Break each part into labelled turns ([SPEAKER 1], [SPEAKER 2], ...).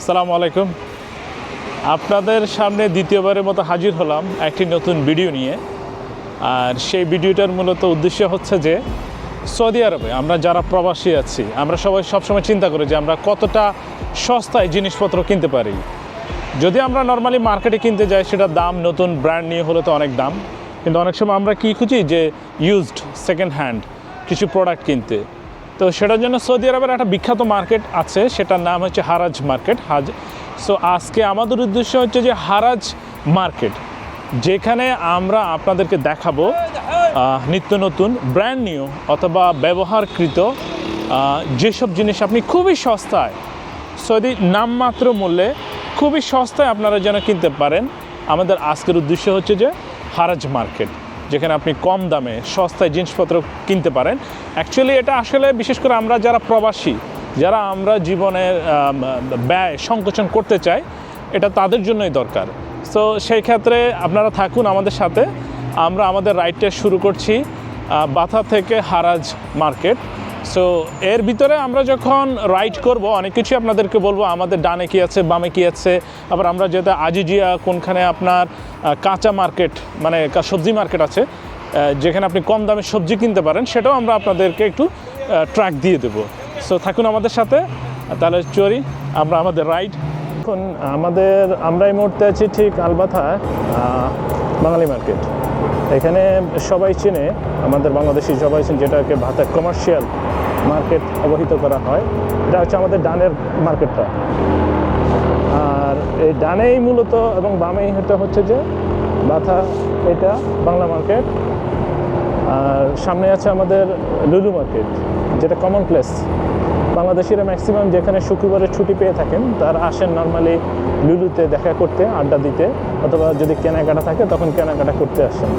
[SPEAKER 1] আসসালামু আলাইকুম। আপনাদের সামনে দ্বিতীয়বারের মতো হাজির হলাম একটি নতুন ভিডিও নিয়ে। আর সেই ভিডিওটার মূলত উদ্দেশ্য হচ্ছে যে, সৌদি আরবে আমরা যারা প্রবাসী আছি, আমরা সবাই সবসময় চিন্তা করি যে আমরা কতটা সস্তায় জিনিসপত্র কিনতে পারি। যদি আমরা নর্মালি মার্কেটে কিনতে যাই সেটার দাম, নতুন ব্র্যান্ড নিয়ে হলে তো অনেক দাম। কিন্তু অনেক সময় আমরা কী খুঁজি যে ইউজড সেকেন্ড হ্যান্ড কিছু প্রোডাক্ট কিনতে। তো সেটার জন্য সৌদি আরবের একটা বিখ্যাত মার্কেট আছে, সেটার নাম হচ্ছে হারাজ মার্কেট। হাজ সো আজকে আমাদের উদ্দেশ্য হচ্ছে যে হারাজ মার্কেট, যেখানে আমরা আপনাদেরকে দেখাবো নিত্য নতুন ব্র্যান্ড নিউ অথবা ব্যবহারকৃত যেসব জিনিস আপনি খুবই সস্তায়, সৌদি নামমাত্র মূল্যে খুবই সস্তায় আপনারা যেন কিনতে পারেন। আমাদের আজকের উদ্দেশ্য হচ্ছে যে হারাজ মার্কেট। যেখানে আপনি কম দামে সস্তায় জিনিসপত্র কিনতে পারেন। অ্যাকচুয়ালি এটা আসলে বিশেষ করে আমরা যারা প্রবাসী যারা আমরা জীবনের আম, ব্যয় সংকোচন করতে চাই এটা তাদের জন্যই দরকার। সো সেই ক্ষেত্রে আপনারা থাকুন আমাদের সাথে। আমরা আমাদের রাইডটা শুরু করছি বাথা থেকে হারাজ মার্কেট। সো এর ভিতরে আমরা যখন রাইড করব অনেক কিছু আপনাদেরকে বলব আমাদের ডানে কি আছে বামে কি আছে। আবার আমরা যেটা আজিজিয়া কোনখানে আপনার কাঁচা মার্কেট মানে সবজি মার্কেট আছে যেখানে আপনি কম দামে সবজি কিনতে পারেন সেটাও আমরা আপনাদেরকে একটু ট্র্যাক দিয়ে দেবো। সো থাকুন আমাদের সাথে তাহলে চরি আমরা আমাদের রাইড এখন আমাদের আমরা এই মুহূর্তে আছি ঠিক আলবাথায় আহ, বাঙালি মার্কেট এখানে সবাই চেনে আমাদের বাংলাদেশি সবাই চেনে যেটাকে ভাতা কমার্শিয়াল মার্কেট অবহিত করা হয়। এটা হচ্ছে আমাদের ডানের মার্কেটটা এই ডানেই মূলত এবং বামেই এটা হচ্ছে যে বাথা এটা বাংলা মার্কেট আর সামনে আছে আমাদের লুলু মার্কেট যেটা কমন প্লেস বাংলাদেশিরা ম্যাক্সিমাম যেখানে শুক্রবারে ছুটি পেয়ে থাকেন, তারা আসেন নর্মালি লুলুতে দেখা করতে, আড্ডা দিতে, অথবা যদি কেনাকাটা থাকে, তখন কেনাকাটা করতে আসেন।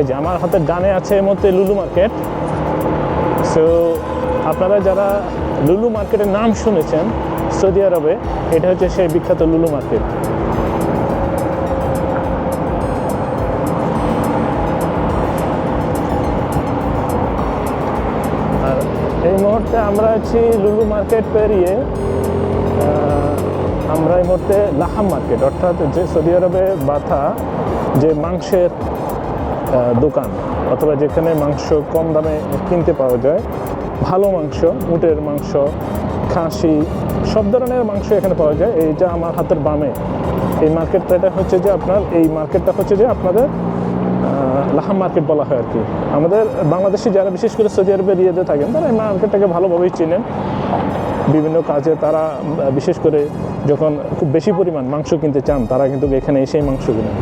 [SPEAKER 1] এই যে আমার হাতের ডানে আছে এই মুহূর্তে লুলু মার্কেট সো আপনারা যারা লুলু মার্কেটের নাম শুনেছেন সৌদি আরবে এটা হচ্ছে সেই বিখ্যাত লুলু মার্কেট আর এই মুহূর্তে আমরা আছি লুলু মার্কেট পেরিয়ে আমরা এই মুহূর্তে লাহাম মার্কেট অর্থাৎ যে সৌদি আরবে বাথা, যে মাংসের দোকান। অথবা যেখানে মাংস কম দামে কিনতে পাওয়া যায়, ভালো মাংস, উটের মাংস, খাসি, সব ধরনের মাংস এখানে পাওয়া যায়। এইটা আমার হাতের বামে, এই মার্কেটটা এটা হচ্ছে যে আপনার, এই মার্কেটটা হচ্ছে যে আপনাদের লাহাম মার্কেট বলা হয় আর কি আমাদের বাংলাদেশি যারা বিশেষ করে সৌদি আরবে, রিয়াদে থাকেন, তারা এই মার্কেটটাকে ভালোভাবেই চেনেন। বিভিন্ন কাজে তারা বিশেষ করে যখন খুব বেশি পরিমাণ মাংস কিনতে চান, তারা কিন্তু এখানে এসেই মাংস কিনেন।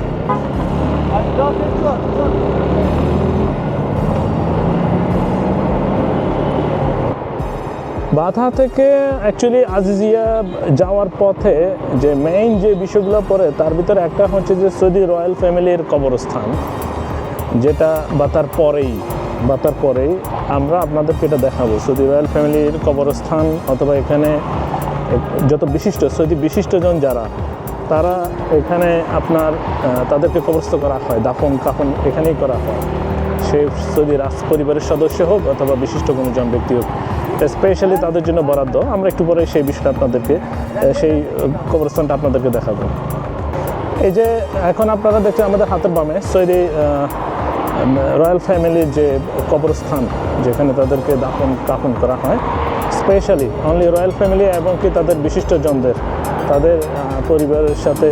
[SPEAKER 1] বাধা থেকে অ্যাকচুয়ালি আজিজিয়া যাওয়ার পথে যে মেইন যে বিষয়গুলো পড়ে, তার ভিতরে একটা হচ্ছে যে সৌদি রয়্যাল ফ্যামিলির কবরস্থান, যেটা বা তার পরেই, বা তার পরেই আমরা আপনাদেরকে এটা দেখাবো। সৌদি রয়্যাল ফ্যামিলির কবরস্থান অথবা এখানে যত বিশিষ্ট, সৌদি বিশিষ্টজন যারা, তারা এখানে আপনার তাদেরকে কবরস্থ করা হয়, দাফন কাফন এখানেই করা হয়। সে সৌদি রাজ পরিবারের সদস্য হোক অথবা বিশিষ্ট কোনো জন ব্যক্তি হোক। স্পেশালি তাদের জন্য বরাদ্দ। আমরা একটু পরে সেই বিষয়টা আপনাদেরকে সেই কবরস্থানটা আপনাদেরকে দেখাবো। এই যে এখন আপনারা দেখছেন আমাদের হাতের বামে সৌদি রয়্যাল ফ্যামিলির যে কবরস্থান যেখানে তাদেরকে দাফন কাফন করা হয়। স্পেশালি অনলি রয়্যাল ফ্যামিলি এবং কি তাদের বিশিষ্টজনদের তাদের পরিবারের সাথে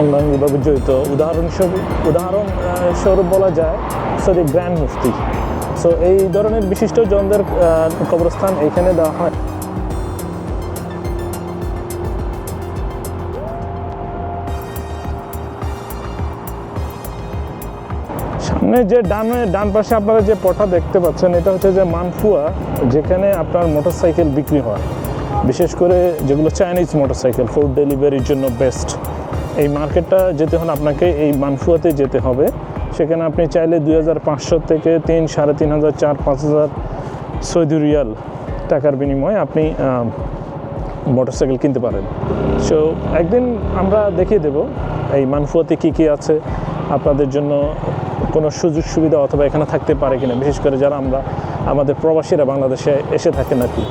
[SPEAKER 1] অঙ্গাঙ্গিভাবে জড়িত। উদাহরণস্বরূপ উদাহরণ আহ, স্বরূপ বলা যায় সৌদি গ্র্যান্ড মুফতি। সো এই ধরনের বিশিষ্ট জনদের কবরস্থান এখানে দেওয়া হয়। সামনে যে ডানে, ডান পাশে আপনারা যে পটা দেখতে পাচ্ছেন, এটা হচ্ছে যে মানফুয়া, যেখানে আপনার মোটরসাইকেল বিক্রি হয়। বিশেষ করে যেগুলো চাইনিজ মোটরসাইকেল ফুড ডেলিভারির জন্য বেস্ট এই মার্কেটটা যেতে হলে আপনাকে এই মানফুয়াতে যেতে হবে। সেখানে আপনি চাইলে দুই হাজার পাঁচশো থেকে তিন, সাড়ে তিন হাজার, চার, পাঁচ হাজার সৌদি রিয়াল টাকার বিনিময়ে আপনি মোটরসাইকেল কিনতে পারেন। সো একদিন আমরা দেখিয়ে দেব এই মানফুয়াতে কী কী আছে, আপনাদের জন্য কোনো সুযোগ সুবিধা অথবা এখানে থাকতে পারে কিনা, বিশেষ করে যারা আমরা, আমাদের প্রবাসীরা বাংলাদেশে এসে থাকেন আর কি।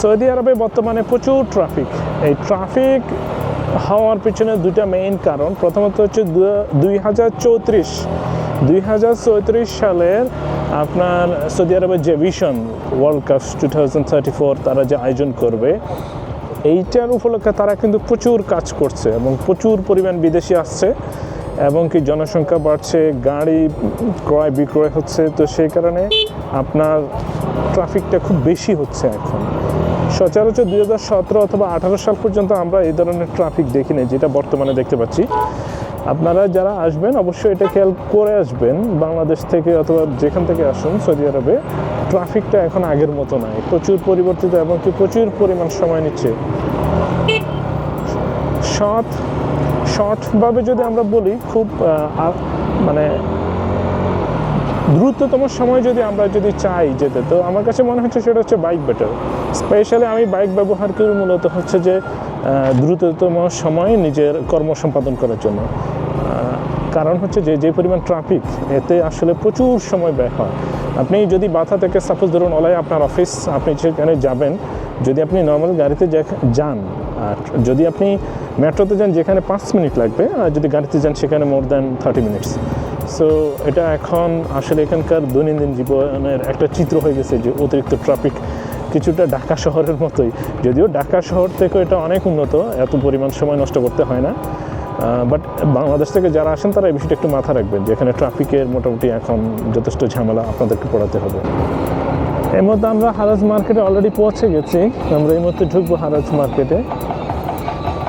[SPEAKER 1] সৌদি আরবে বর্তমানে প্রচুর ট্রাফিক এই ট্রাফিক হওয়ার পিছনে দুটা মেইন কারণ। প্রথমত হচ্ছে দুই হাজার চৌত্রিশ। দুই হাজার চৌত্রিশ সালের আপনার সৌদি আরবের যে vision world cup two thousand thirty four তারা যে আয়োজন করবে, এইটার উপলক্ষে তারা কিন্তু প্রচুর কাজ করছে এবং প্রচুর পরিমাণ বিদেশি আসছে এবং কি জনসংখ্যা বাড়ছে, গাড়ি ক্রয় বিক্রয় হচ্ছে। তো সেই কারণে আপনার ট্রাফিকটা খুব বেশি হচ্ছে এখন। সচরাচর দুই হাজার সতেরো অথবা আঠারো সাল পর্যন্ত আমরা এই ধরনের ট্রাফিক দেখিনি যেটা বর্তমানে দেখতে পাচ্ছি। আপনারা যারা আসবেন, অবশ্যই এটা খেয়াল করে আসবেন। বাংলাদেশ থেকে অথবা যেখান থেকে আসুন, সৌদি আরবে ট্রাফিকটা এখন আগের মতো নাই। প্রচুর পরিবর্তিত এবং কি প্রচুর পরিমাণ সময় নিচ্ছে। শর্ট শর্টভাবে যদি আমরা বলি, খুব মানে দ্রুততম সময় যদি আমরা যদি চাই যেতে, তো আমার কাছে মনে হচ্ছে সেটা হচ্ছে বাইক বেটার স্পেশালি আমি বাইক ব্যবহার করি মূলত হচ্ছে যে দ্রুততম সময়ে নিজের কর্ম সম্পাদন করার জন্য। কারণ হচ্ছে যে যে পরিমাণ ট্রাফিক এতে আসলে প্রচুর সময় ব্যয় হয়। আপনি যদি বাথা থেকে সাপোজ ধরুন ওলাই আপনার অফিস আপনি সেখানে যাবেন, যদি আপনি নর্মাল গাড়িতে যান, আর যদি আপনি মেট্রোতে যান, যেখানে পাঁচ মিনিট লাগবে, আর যদি গাড়িতে যান, সেখানে more than thirty minutes so এটা এখন আসলে এখানকার দৈনন্দিন জীবনের একটা চিত্র হয়ে গেছে যে অতিরিক্ত ট্রাফিক কিছুটা ঢাকা শহরের মতোই। যদিও ঢাকা শহর থেকে এটা অনেক উন্নত, এত পরিমাণ সময় নষ্ট করতে হয় না। বাট বাংলাদেশ থেকে যারা আসেন, তারা এই বিষয়টা একটু মাথা রাখবেন যে এখানে ট্রাফিকের মোটামুটি এখন যথেষ্ট ঝামেলা আপনাদেরকে পড়াতে হবে। এই মধ্যে আমরা হারাজ মার্কেটে অলরেডি পৌঁছে গেছি। আমরা এই মুহূর্তে ঢুকবো হারাজ মার্কেটে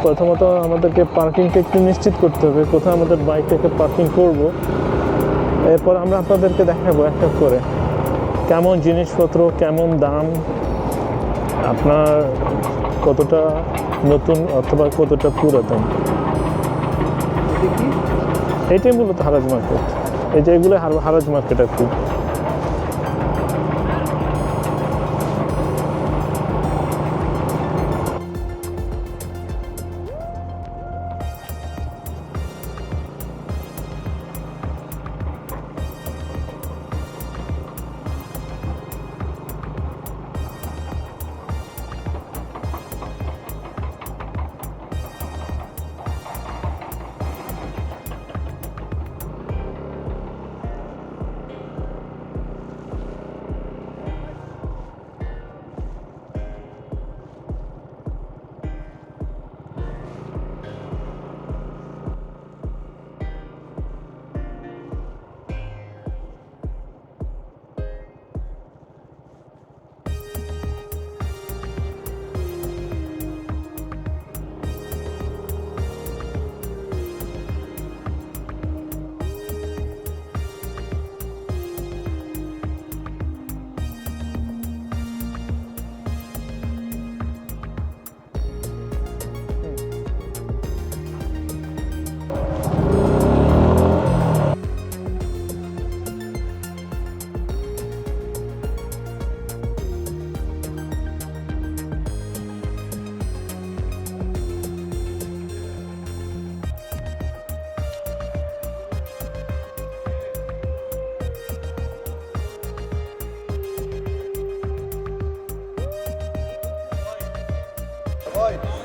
[SPEAKER 1] প্রথমত আমাদেরকে পার্কিংটা একটু নিশ্চিত করতে হবে। কোথায় আমাদের বাইকটাকে পার্কিং করব। এরপর আমরা আপনাদেরকে দেখাবো একটা করে। কেমন জিনিসপত্র কেমন দাম আপনার কতটা নতুন অথবা কতটা পুরাতন? এটাই মূলত হারাজ মার্কেট। এই যে এগুলো হার- হারাজ মার্কেট আর কি।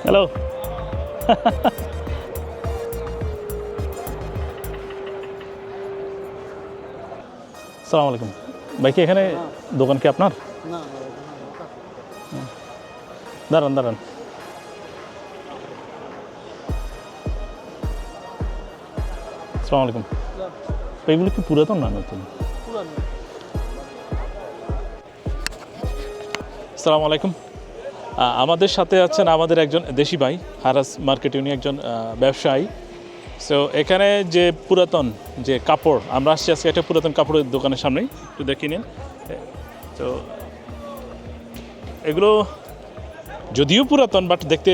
[SPEAKER 1] হ্যালো সালাম আলাইকুম। ভাই কি এখানে দোকান কি আপনার? দাঁড়ান দাঁড়ান। সালাম আলাইকুম। এগুলো কি পুরাতন না নতুন? সালাম আলাইকুম। আমাদের সাথে আছেন আমাদের একজন দেশি ভাই হারাস মার্কেট উনি একজন ব্যবসায়ী। সো এখানে যে পুরাতন যে কাপড় আমরা আসছি আজকে একটা পুরাতন কাপড়ের দোকানের সামনেই একটু দেখি নিন। তো এগুলো যদিও পুরাতন বাট দেখতে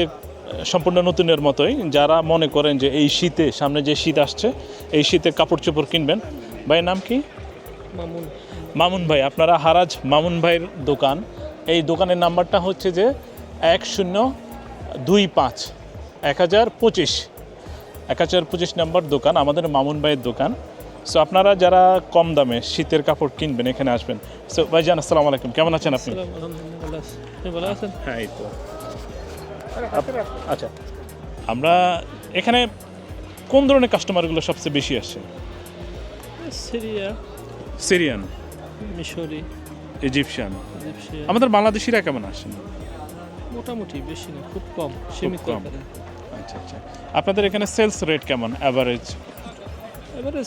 [SPEAKER 1] সম্পূর্ণ নতুনের মতোই। যারা মনে করেন যে এই শীতে সামনে যে শীত আসছে এই শীতে কাপড় চোপড় কিনবেন ভাইয়ের নাম কি?
[SPEAKER 2] মামুন।
[SPEAKER 1] মামুন ভাই আপনারা হারাজ মামুন ভাইয়ের দোকান। এই দোকানের নাম্বারটা হচ্ছে যে এক শূন্য দুই পাঁচ। এক হাজার পঁচিশ। এক হাজার পঁচিশ নম্বর দোকান আমাদের মামুন ভাইয়ের দোকান। সো আপনারা যারা কম দামে শীতের কাপড় কিনবেন এখানে আসবেন। সো ভাই ভাইজান আসসালামু আলাইকুম। কেমন আছেন আপনি?
[SPEAKER 2] ভালো আছেন?
[SPEAKER 1] হ্যাঁ এই তো। আচ্ছা। আমরা এখানে কোন ধরনের কাস্টমারগুলো সবচেয়ে বেশি আসছে
[SPEAKER 2] সিরিয়া।
[SPEAKER 1] সিরিয়ান।
[SPEAKER 2] মিশরি।
[SPEAKER 1] ইজিপশিয়ান।
[SPEAKER 2] ইজিপশিয়ান।
[SPEAKER 1] আমাদের বাংলাদেশিরা কেমন আসেন?
[SPEAKER 2] মোটামুটি বেশি না খুব কম সীমিত
[SPEAKER 1] আচ্ছা আচ্ছা। আপনাদের এখানে সেলস রেট কেমন অ্যাভারেজ
[SPEAKER 2] এবারে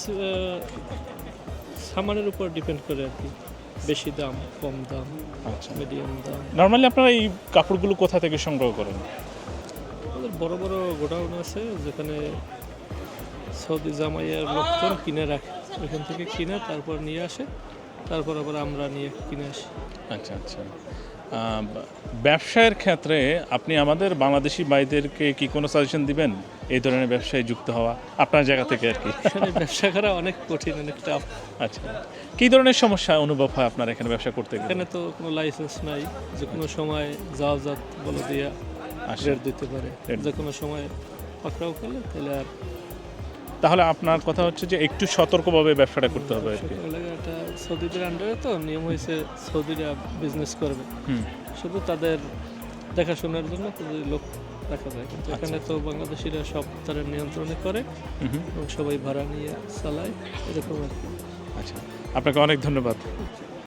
[SPEAKER 2] সামানের উপর ডিপেন্ড করে আর কি। বেশি দাম কম দাম
[SPEAKER 1] আচ্ছা।
[SPEAKER 2] মিডিয়াম দাম।
[SPEAKER 1] নর্মালি আপনারা এই কাপড়গুলো কোথা থেকে সংগ্রহ করেন?
[SPEAKER 2] আমাদের বড় বড় গোডাউন আছে যেখানে সৌদি জামাইয়ের লোকজন কিনে রাখে। ওইখান থেকে কিনে তারপর নিয়ে আসে তারপর আবার আমরা নিয়ে কিনে আসি।
[SPEAKER 1] আচ্ছা আচ্ছা। ব্যবসায়ের ক্ষেত্রে আপনি আমাদের বাংলাদেশি ভাইদেরকে কি কোনো সাজেশন দিবেন? এই ধরনের ব্যবসায় যুক্ত হওয়া আপনার জায়গা থেকে আর কি।
[SPEAKER 2] ব্যবসা করা অনেক কঠিন অনেক টাফ
[SPEAKER 1] আচ্ছা। কী ধরনের সমস্যা অনুভব হয় আপনার এখানে ব্যবসা করতে গেলে?
[SPEAKER 2] এখানে তো কোনো লাইসেন্স নাই যে কোনো সময় যাও যাত বলে দিয়া
[SPEAKER 1] আসে।
[SPEAKER 2] রেট দিতে পারে। যে কোনো সময় পাকড়াও করলে তাহলে আর
[SPEAKER 1] তাহলে আপনার কথা হচ্ছে যে একটু সতর্কভাবে ব্যবসাটা করতে হবে আর কি।
[SPEAKER 2] সৌদিদের আন্ডারে তো নিয়ম হয়েছে সৌদিরা বিজনেস করবে। শুধু তাদের দেখাশোনার জন্য তাদের লোক রাখা যায়। কিন্তু
[SPEAKER 1] আচ্ছা।
[SPEAKER 2] এখানে তো বাংলাদেশিরা সব তারা নিয়ন্ত্রণে করে। এবং সবাই ভাড়া নিয়ে চালায় এরকম আর কি।
[SPEAKER 1] আচ্ছা আপনাকে অনেক ধন্যবাদ।